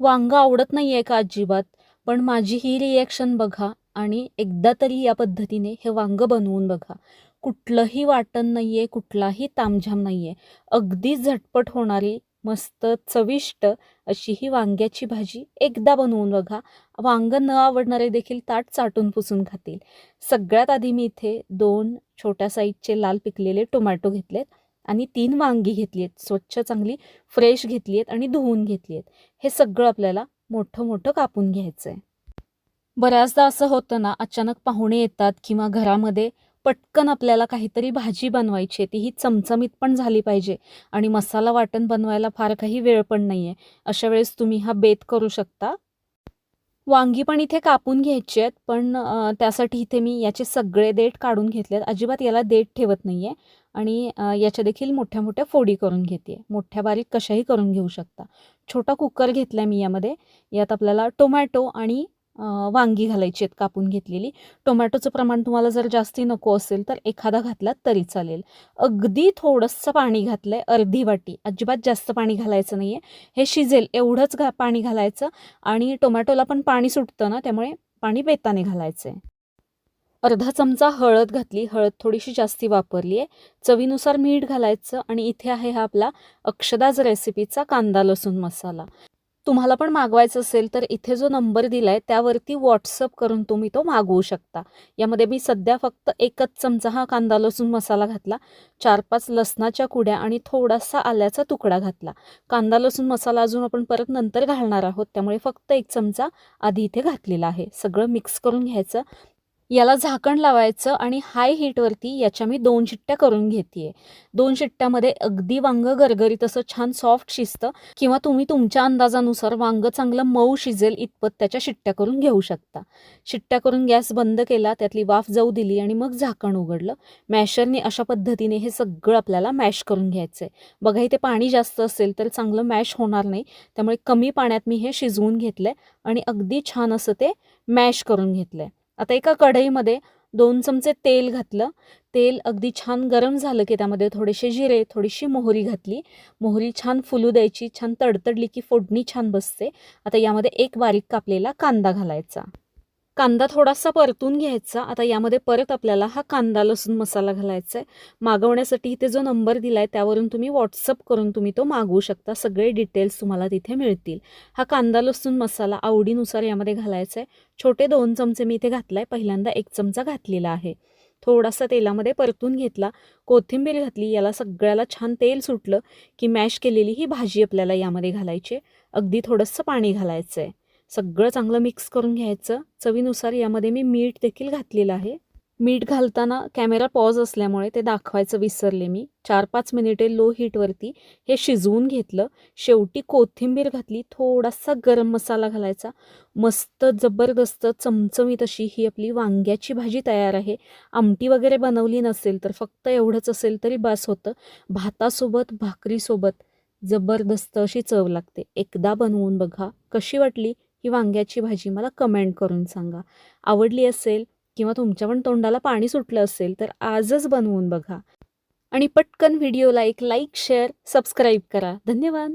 वांगं आवडत नाही आहे का अजिबात? पण माझी ही रिॲक्शन बघा आणि एकदा तरी या पद्धतीने हे वांगं बनवून बघा. कुठलंही वाटण नाही आहे कुठलाही तामझाम नाही आहे अगदी झटपट होणारी मस्त चविष्ट अशी ही वांग्याची भाजी एकदा बनवून बघा. वांगं न आवडणारे देखील ताट चाटून पुसून खातील. सगळ्यात आधी मी इथे दोन छोट्या साईजचे लाल पिकलेले टोमॅटो घेतलेत. आणि तीन वांगी घेतली आहेत स्वच्छ चांगली फ्रेश घेतली आहेत आणि धुवून घेतली आहेत हे सगळं आपल्याला मोठं मोठं कापून घ्यायचं आहे बऱ्याचदा असं होतं ना अचानक पाहुणे येतात किंवा घरामध्ये पटकन आपल्याला काहीतरी भाजी बनवायची आहे ती ही चमचमीत पण झाली पाहिजे आणि मसाला वाटण बनवायला फार काही वेळ पण नाही आहे अशा वेळेस तुम्ही हा बेत करू शकता. वांगी पण इथे कापून घ्यायची आहेत पण त्यासाठी इथे मी याचे सगळे देठ काढून घेतले आहेत अजिबात याला देठ ठेवत नाही आहे आणि याच्या देखील मोठ्या मोठ्या फोडी करून घेते मोठ्या बारीक कशाही करून घेऊ शकता. छोटा कुकर घेतला आहे मी यामध्ये. यात आपल्याला टोमॅटो आणि वांगी घालायची आहेत कापून घेतलेली. टोमॅटोचं प्रमाण तुम्हाला जर जास्ती नको असेल तर एखादा घातलात तरी चालेल. अगदी थोडंसं पाणी घातलं आहे अर्धी वाटी. अजिबात जास्त पाणी घालायचं नाही आहे हे शिजेल एवढंच घा पाणी घालायचं आणि टोमॅटोला पण पाणी सुटतं ना त्यामुळे पाणी बेताने घालायचं आहे अर्धा चमचा हळद घातली. हळद थोडीशी जास्ती वापरली आहे चवीनुसार मीठ घालायचं आणि इथे आहे हा आपला अक्षदाज रेसिपीचा कांदा लसूण मसाला. तुम्हाला पण मागवायचं असेल तर इथे जो नंबर दिला आहे त्यावरती व्हॉट्सअप करून तुम्ही तो मागवू शकता. यामध्ये मी सध्या फक्त एकच चमचा हा कांदा लसूण मसाला घातला. चार पाच लसणाच्या कुड्या आणि थोडासा आल्याचा तुकडा घातला. कांदा लसूण मसाला अजून आपण परत नंतर घालणार आहोत. त्यामुळे फक्त एक चमचा आधी इथे घातलेला आहे. सगळं मिक्स करून घ्यायचं. याला झाकण लावायचं आणि हाय हीटवरती याच्या मी दोन शिट्ट्या करून घेते दोन शिट्ट्यामध्ये अगदी वांगं गरगरीत असं छान सॉफ्ट शिजतं किंवा तुम्ही तुमच्या अंदाजानुसार वांगं चांगलं मऊ शिजेल इतपत त्याच्या शिट्ट्या करून घेऊ शकता. शिट्ट्या करून गॅस बंद केला त्यातली वाफ जाऊ दिली आणि मग झाकण उघडलं. मॅशरने अशा पद्धतीने हे सगळं आपल्याला मॅश करून घ्यायचं आहे बघा इथे पाणी जास्त असेल तर चांगलं मॅश होणार नाही. त्यामुळे कमी पाण्यात मी हे शिजवून घेतलं आहे आणि अगदी छान असं ते मॅश करून घेतलं आहे आता एका कढईमध्ये दोन चमचे तेल घातलं. तेल अगदी छान गरम झालं की त्यामध्ये थोडेसे जिरे थोडीशी मोहरी घातली. मोहरी छान फुलू द्यायची छान तडतडली की फोडणी छान बसते. आता यामध्ये एक बारीक कापलेला कांदा घालायचा. कांदा थोडासा परतून घ्यायचा. आता यामध्ये परत आपल्याला हा कांदा लसूण मसाला घालायचा आहे. मागवण्यासाठी इथे जो नंबर दिला आहे त्यावरून तुम्ही व्हॉट्सअप करून तुम्ही तो मागवू शकता. सगळे डिटेल्स तुम्हाला तिथे मिळतील. हा कांदा लसूण मसाला आवडीनुसार यामध्ये घालायचा आहे. छोटे दोन चमचे मी इथे घातला आहे पहिल्यांदा एक चमचा घातलेला आहे. थोडासा तेलामध्ये परतून घेतला. कोथिंबीर घातली. याला सगळ्याला छान तेल सुटलं की मॅश केलेली ही भाजी आपल्याला यामध्ये घालायची आहे. अगदी थोडंसं पाणी घालायचं आहे सगळं चांगलं मिक्स करून घ्यायचं. चवीनुसार यामध्ये मी मीठ देखील घातलेलं आहे. मीठ घालताना कॅमेरा पॉज असल्यामुळे ते दाखवायचं विसरले मी. चार पाच मिनिटे लो हीटवरती हे शिजवून घेतलं. शेवटी कोथिंबीर घातली. थोडासा गरम मसाला घालायचा. मस्त जबरदस्त चमचमीत अशी ही आपली वांग्याची भाजी तयार आहे. आमटी वगैरे बनवली नसेल तर फक्त एवढंच असेल तरी बास होतं. भातासोबत भाकरीसोबत जबरदस्त अशी चव लागते. एकदा बनवून बघा. कशी वाटली? ही वांग्याची भाजी मला कमेंट करून सांगा. आवडली असेल किंवा तुमच्या पण तोंडाला पाणी सुटलं असेल तर आजच बनवून बघा. आणि पटकन व्हिडिओला एक लाईक शेअर सबस्क्राईब करा. धन्यवाद.